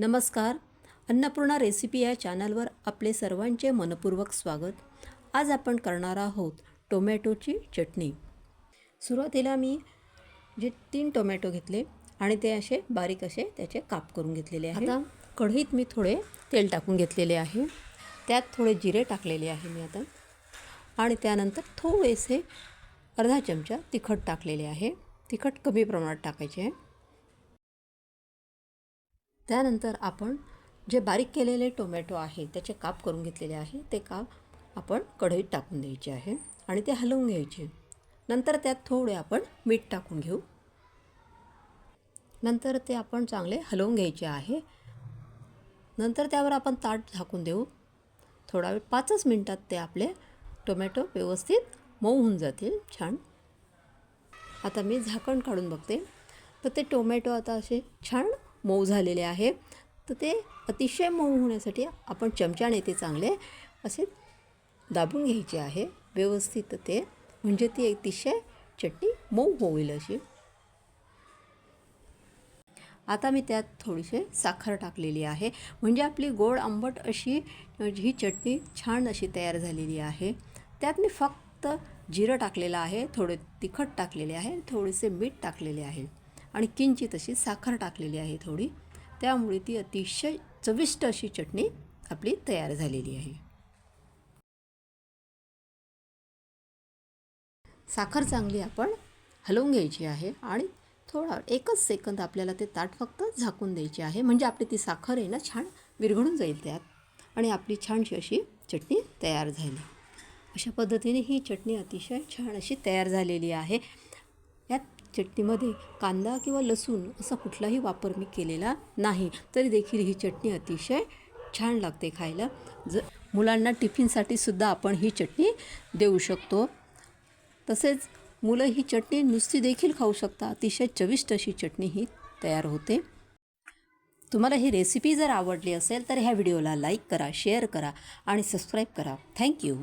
नमस्कार. अन्नपूर्णा रेसिपी या चॅनलवर आपले सर्वांचे मनपूर्वक स्वागत. आज आपण करणार आहोत टोमॅटोची चटणी. सुरुवातीला मी जे तीन टोमॅटो घेतले आणि ते असे बारीक असे त्याचे काप करून घेतलेले आहे. आता कढईत मी थोडे तेल टाकून घेतलेले आहे. त्यात थोडे जिरे टाकलेले आहे मी आता. आणि त्यानंतर थोडेसे अर्धा चमचा तिखट टाकलेले आहे. तिखट कमी प्रमाणात टाकायचे आहे. त्यानंतर आपण जे बारीक केलेले टोमॅटो आहे त्याचे काप करून घेतलेले आहे ते काप आपण कढईत टाकून द्यायचे आहे आणि ते हलवून घ्यायचे. नंतर त्यात थोडे आपण मीठ टाकून घेऊ. नंतर ते आपण चांगले हलवून घ्यायचे आहे. नंतर त्यावर आपण ताट झाकून देऊ. थोडा वेळ पाचच मिनटात ते आपले टोमॅटो व्यवस्थित मऊ होऊन जातील. छान. आता मी झाकण काढून बघते. तर ते टोमॅटो आता असे छान मऊ झालेले आहे. तर ते अतिशय मऊ होण्यासाठी आपण चमच्याने ते चांगले असे दाबून घ्यायचे आहे. व्यवस्थित ते म्हणजे ती अतिशय चटणी मऊ होईल अशी. आता मी त्यात थोडीशी साखर टाकलेली आहे. म्हणजे आपली गोड आंबट अशी ही चटणी छान अशी तयार झालेली आहे. त्यात मी फक्त जिरं टाकलेलं आहे थोडे तिखट टाकलेले आहे थोडेसे मीठ टाकलेले आहे. आणि किंचित अशी साखर टाकलेली आहे थोडी. त्यामुळे ती अतिशय चविष्ट अशी चटणी आपली तयार झालेली आहे. साखर चांगली आपण हलवून घ्यायची आहे आणि थोडा एकच सेकंद आपल्याला ते ताट फक्त झाकून द्यायची आहे. म्हणजे आपली ती साखर आहे ना छान विरघळून जाईल त्यात. आणि आपली छानशी अशी चटणी तयार झाली. अशा पद्धतीने ही चटणी अतिशय छान अशी तयार झालेली आहे. यात चटणीमध्ये कांदा किंवा लसूण असा कुठलाही वापर मी केलेला नाही. तरी देखील ही चटणी अतिशय छान लागते खायला. ज मुलांना टिफिनसाठी सुद्धा आपण ही चटणी देऊ शकतो. तसेच मुलं ही चटणी नुसती देखील खाऊ शकता अतिशय चविष्ट अशी चटणी ही तयार होते. तुम्हाला ही रेसिपी जर आवडली असेल तर ह्या व्हिडिओला लाईक करा शेअर करा आणि सबस्क्राईब करा. थँक्यू